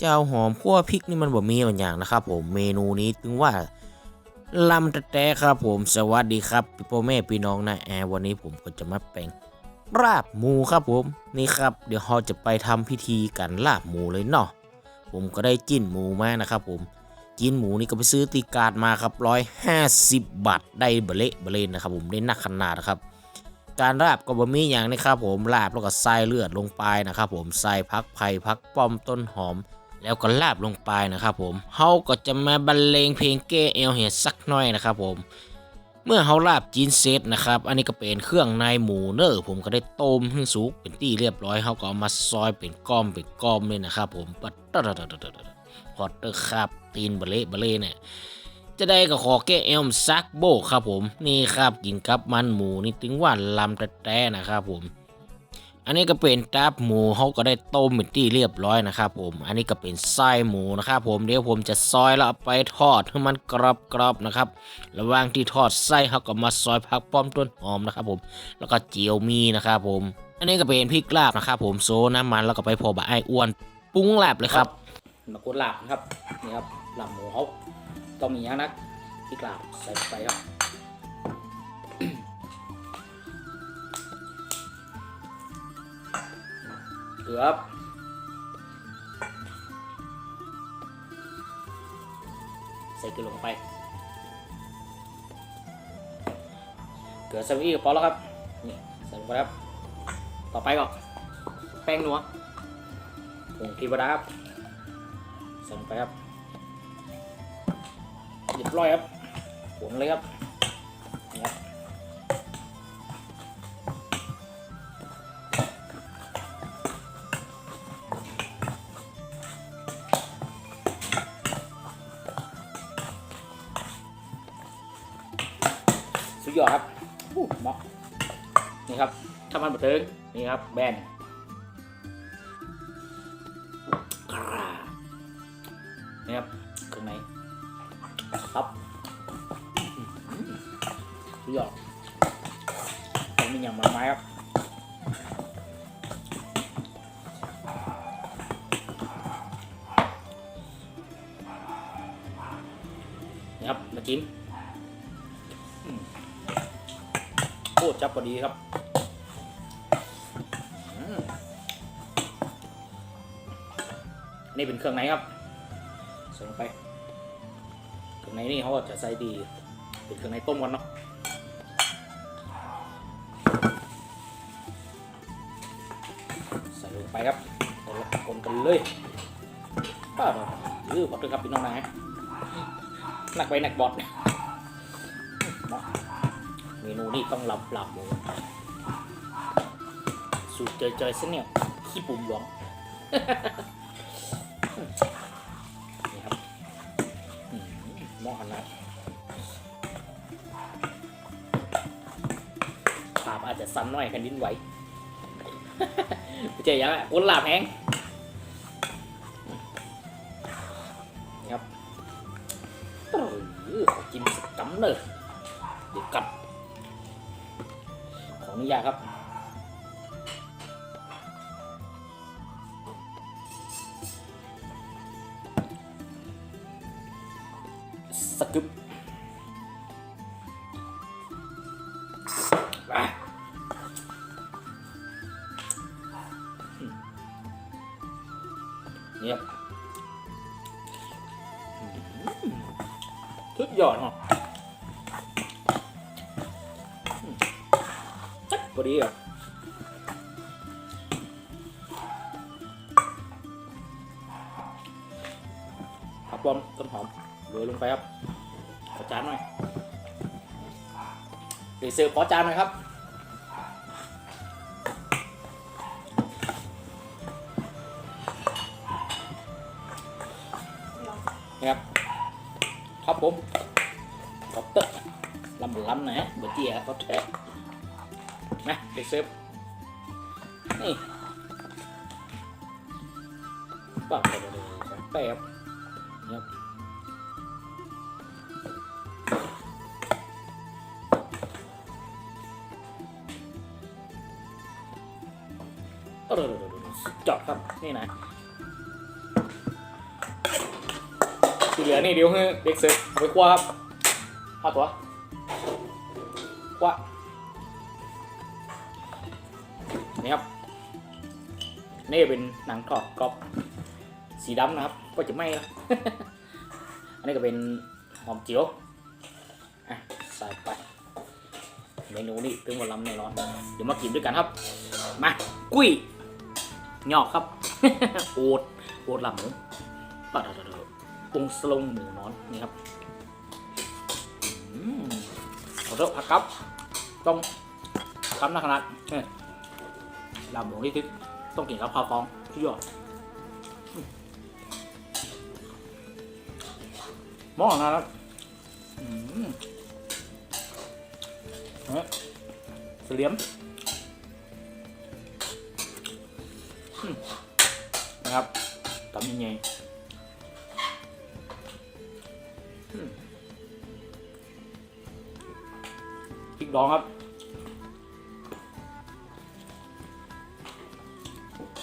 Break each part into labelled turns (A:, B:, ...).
A: เจ้าหอมคั่วพริกนี่มันบ่มีบางอย่างนะครับ ผมเมนูนี้ถึงว่าลำแต่แต่ครับผมสวัสดีครับพี่พ่อแม่พี่น้องนะแอร์วันนี้ผมก็จะมาแปลงราบหมูครับผมนี่ครับ เดี๋ยวเราจะไปทำพิธีกันลาบหมูเลยเนาะผมก็ได้จิ้นหมูมานะครับผมจิ้นหมูนี่ก็ไปซื้อตีการ์ดมาครับร้อยห้าสิบบาทได้เบะเละเบะเลนนะครับผมได้นักขนาดนะครับ การราบก็บ่มีอย่างนะครับผมลาบแล้วก็ใส่เลือดลงไปนะครับผมใส่พักไผ่พักป้อมต้นหอม แล้วก็ลาบลงไปนะครับผมเฮาก็จะมาบรรเลงเพลงแก้เอวเหียสักหน่อยนะครับผม เมื่อเฮาลาบจีนเซตนะครับ อันนี้ก็เป็นเครื่องในหมูเนอร์ผมก็ได้ต้มให้สุกเป็นที่เรียบร้อยเฮาก็เอามาซอยเป็นก้อมเป็นก้อมเลยนะครับผมปัดตะตะตะตะตะตะพอตเตอร์ครับตีนบะเละบะเละเนี่ยจะได้ก็ขอแก้เอลซักโบครับผมนี่ครับกินกับมันหมูนี่ถึงว่าลำแต่แต่นะครับผม อันนี้ก็เป็นตับหมูเขาก็ได้ต้มเป็นที่เรียบร้อยนะครับผม อันนี้ก็เป็นไส้หมูนะครับผม เดี๋ยวผมจะซอยแล้วเอาไปทอดให้มันกรอบๆนะครับ ระหว่างที่ทอดไส้เขาก็มาซอยผักป้อมต้นหอมนะครับผม แล้วก็เจียวมีนะครับผม อันนี้ก็เป็นพริกลาบนะครับผมโซน้ำมันแล้วก็ไปพอบะไอ้อ้วนปรุงลาบเลยครับ
B: มากดลาบนะครับนี่ครับลาบหมูเขาต้องมีอย่างนักพริกลาบใส่ไปครับ ครับใส่เกลือลงไป เกลือใส่ไปอีก็พอแล้วครับ นี่ใส่ลงไปครับ ต่อไปก็แป้งนัวผงทีวดาครับใส่ลงไปครับเรียบร้อยครับผงเลยครับนี่ครับ ยอดครับอู้เหมาะนี่ครับถ้ามันบันเทิงนี่ครับ แบนนี่ครับเครื่องในครับสุดยอดต้องมีอย่างมันไม้ครับนี่ครับมาจิ้ม จับพอดีครับนี่เป็นเครื่องในครับใส่ลงไปเครื่องในนี่เขาจะใส่ดีเป็นเครื่องในต้มก่อนเนาะใส่ลงไปครับคนละคนกันเลยป้าดยื้อบอดเลยครับพี่น้องนายหนักไปหนักบอดเนาะ มนูนี้ต้องลำลำหมูสูตรเจยๆเส้นเนี่ยขี้ปุ่มหลวงนี่ครับอืมหม้อขนาดภาพอาจจะสั้นหน่อยแผ่นดินไหวไม่ใช่ยังไงคนลาบแห้งนี่ครับเออขอจิ้มสักกำเลยเดี๋ยวกัด ออนุญาตครับ สกึบเนี่ยครับอืมสุดยอดเนาะ จัดพอดีอะผักบอมต้นหอมโรยลงไปครับขอจานหน่อยรีเซลขอจานหน่อยครับนี่ครับครับผมขอบเตอร์ลำล้ำนะฮะเบอร์เจียเขาแท้ะนะรีเซลนี่ปังไปเลยแป๊บนี่ครับจอดครับนี่นะที่เหลือนี่เดี๋ยวให้เด็กเสิร์ฟไปคั่วครับห้าตัวคั่ว นี่ครับนี่เป็นหนังทอดกรอบสีดำนะครับ ก็จะไหม้แล้วอันนี้ก็เป็นหอมเจียวอะใส่ไปเมนูนี้ตึงวันลำแน่นอนเดี๋ยวมากินด้วยกันครับ มากุ้ยหยอกครับ โอดโอดลับหมูปะเถอะปรุงสลงหมูนอนนี่ครับอืมเอาเถอะผักครับ ต้องคำนะขนาดเนี่ย ลาบหมูนี่ทิต้องกินกับข้าวฟองสุดยอดมหม้อนะครับอืมเนี่ยเสลียมนะครับทำยังไงพริกดองครับ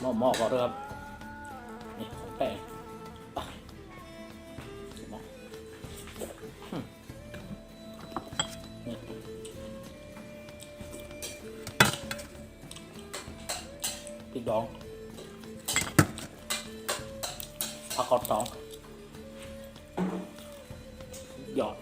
B: หม้อหม้อก็เริ่มนี่ของแป้งไปหม้ออืมนี่พริกดองผักกอดสองหยอด